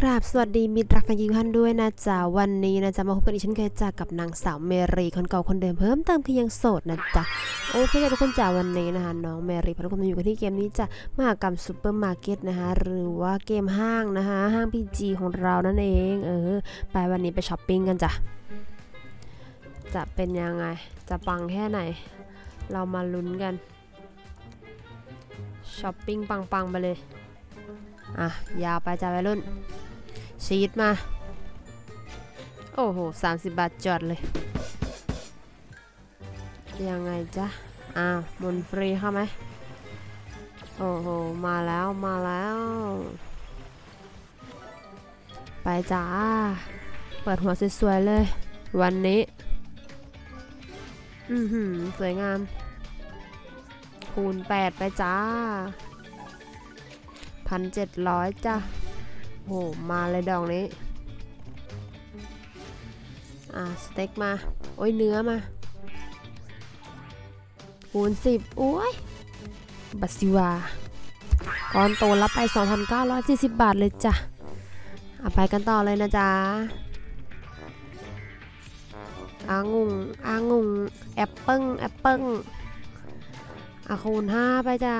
กราบสวัสดีมิตรรักกันยิงท่านด้วยนะจ๊ะวันนี้นะจ๊ะมาพบกันอีกเช่นเคยจ้ะกับนางสาวเมรีคนเก่าคนเดิมเพิ่มเติมคือยังโสดนะจ๊ะโอเคจ้ะทุกคนจ้ะวันนี้นะคะน้องเมรีพาทุกคนมาอยู่กันที่เกมนี้จ้ะมหากรรมซูเปอร์มาร์เก็ตนะคะหรือว่าเกมห้างนะคะห้างพีจีของเรานั่นเองเออไปวันนี้ไปช้อปปิ้งกันจ้ะจะเป็นยังไงจะปังแค่ไหน เรามาลุ้นกันช้อปปิ้งปังๆไปเลย อะ ยาวไปจ้าวัยรุ่น ชีตมา โอ้โห30บาทจอดเลย ยังไงจ๊ะอ่ามุนฟรีเข้าไหม โอ้โห มาแล้วมาแล้ว ไปจ้า เปิดหัวสวยๆเลย วันนี้ อือหือ สวยงาม คูณ8ไปจ้า พันเจ็ดร้อยจ้ะโหมาเลยดอกนี้ อ่าสเต็กมา โอ้ยเนื้อมาคูณสิบโอ้ยบัตซิวาก้อนโตรับไป 2,940 บาทเลยจ้ะเอาไปกันต่อเลยนะจ๊ะอางุงอางุงแอปเปิ้งแอปเปิ้งอะคูณห้าไปจ้ะ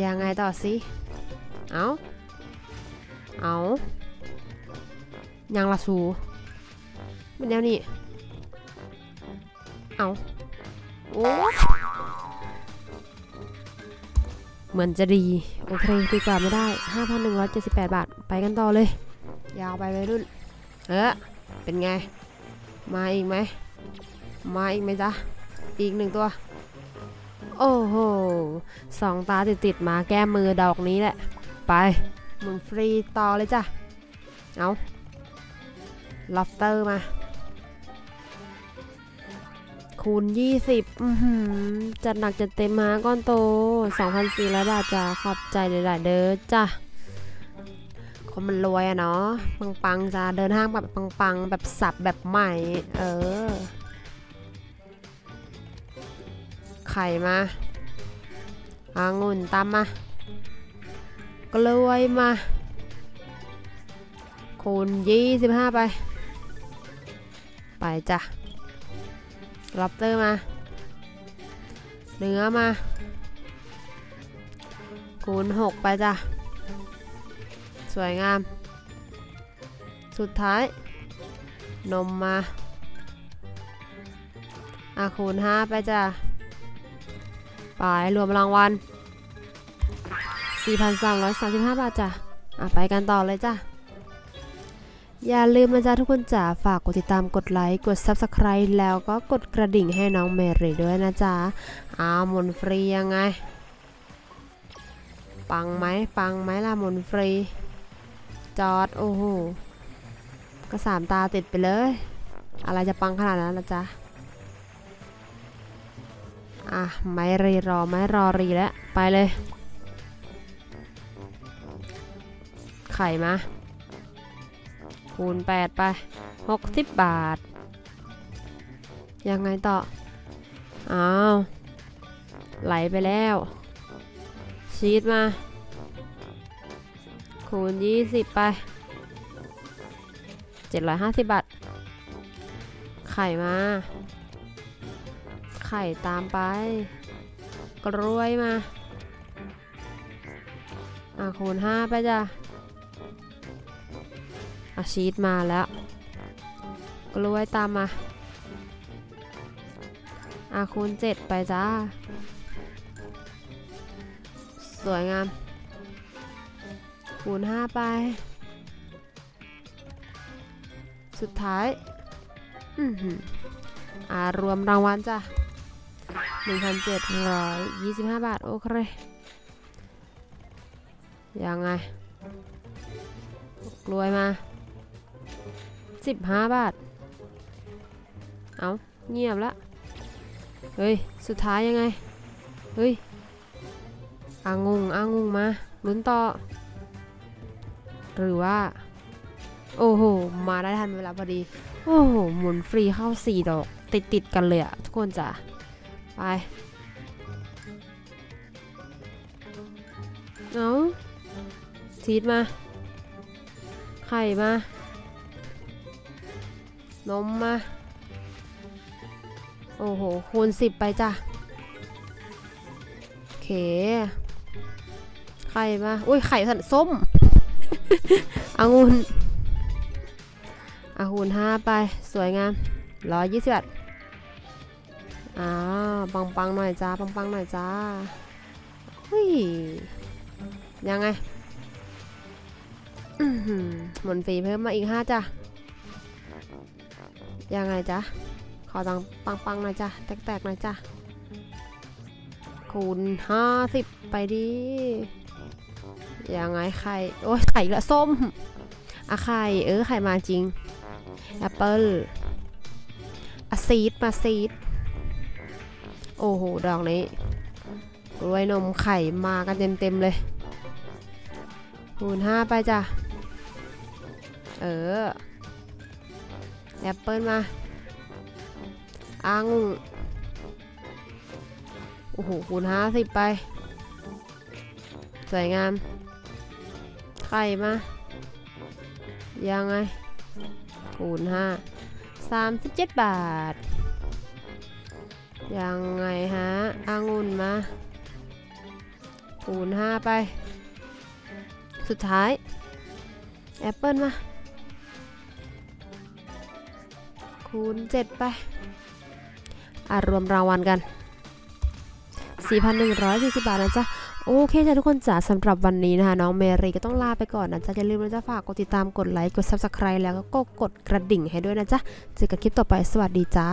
ยังไงต่อสิ เอาเอายังละสูเป็นแนวนี้ เอาโอ้เหมือนจะดี โอเคดีกว่าไม่ได้ 5,178 บาท ไปกันต่อเลย ยาวไปไปรุ่น เออเป็นไง มาอีกไหม มาอีกไหมจ๊ะ อีกหนึ่งตัว โอ้โหสองตาติดติดมาแก้มือดอกนี้แหละ ไปมุนฟรีต่อเลยจ้ะ เอาล็อบสเตอร์มา คูณ 20อือหือจัดหนักจัดเต็มมาก้อนโต 2,400 บาทจ้ะขอบใจหลายๆเด้อจ้ะคนมันรวยอะเนาะปังๆจ้ะเดินห้างแบบปังๆ แบบสับแบบใหม่ เออ ไข่มาอางุ่นตามมากล้วยมา คูณ25ไป ไปจ้ะรับเตอร์มา เนื้อมา คูณ6ไปจ้ะ สวยงาม สุดท้าย นมมา อะคูณ5ไปจ้ะ ไปรวมรางวัล 4,335 บาทจ้ะอะไปกันต่อเลยจ้ะ อย่าลืมนะจ๊ะทุกคนจ๋าฝากกดติดตามกดไลค์ กด Subscribe แล้วก็กดกระดิ่งให้น้องเมรีด้วยนะจ๊ะอ้าวหมุนฟรียังไง ปังไหมปังไหมล่ะหมุนฟรี จอด โอ้โห ก็สามตาติดไปเลย อะไรจะปังขนาดนั้นนะจ๊ะ อะไม่รีรอไม่รอรีแล้ว ไปเลย ไข่มา คูณ 8 ไป 60 บาท ยังไงต่อ อ้าว ไหลไปแล้ว ชีสมา คูณ 20 ไป 750 บาท ไข่มา ข่ตามไป กล้วยมา อะคูณ5ไปจ้ะอาชีสมาแล้ว กล้วยตามมาอาคูณเจ็ดไปจ้า สวยงาม คูณห้าไป สุดท้าย อือหืออ่ารวมรางวัลจ้ะ 1,725 บาท โอเค ยังไง กลวยมา 15 บาท เอาเงียบละ เฮ้ย สุดท้ายยังไง เฮ้ยอางงอางงมาลุ้นต่อ หรือว่า โอ้โห มาได้ทันเวลาพอดี โอ้โห หมุนฟรีเข้า 4 ดอก ติดติดกันเลยอะทุกคนจ้ะ ไปเอาชีสมา ไข่มา นมมา โอ้โห คูณสิบไปจ้ะโอเค ไข่มา อุ้ย ไข่สันส้มองุ่นองุ่นห้าไป สวยงามร้อยยี่สิบบาท อ้าปังปังหน่อยจ้าปังปังหน่อยจ้าเฮ้ยยังไงหมุนฟรีเพิ่มมาอีกห้าจ้ะยังไงจ๊ะขอตังปังปังหน่อยจ้ะแตกๆหน่อยจ้ะคูณห้าสิบไปดิยังไงไข่โอ้ยไข่ละส้มอะไข่เออไข่มาจริงแอปเปิลอะซีดมาซีด โอ้โห ดอกนี้กล้วยนมไข่มากันเต็มเต็มๆเลยคูณห้าไปจ้ะ เออ แอปเปิลมาอังโอ้โห คูณห้าสิบไป สวยงาม ไข่มา ยังไง คูณห้าสามสิบเจ็ดบาท ยังไงฮะองุ่นมาคูณห้าไป สุดท้าย แอปเปิลมา คูณเจ็ดไป อะ รวมรางวัลกัน 4,140 บาทนะจ๊ะโอเคจ้ะทุกคนจ๋าสำหรับวันนี้นะคะ น้องเมรีก็ต้องลาไปก่อนนะจ๊ะอย่าลืมนะจ๊ะฝากกดติดตามกดไลค์กด Subscribe แล้วก็กดกระดิ่งให้ด้วยนะจ๊ะเจอกันคลิปต่อไปสวัสดีจ้า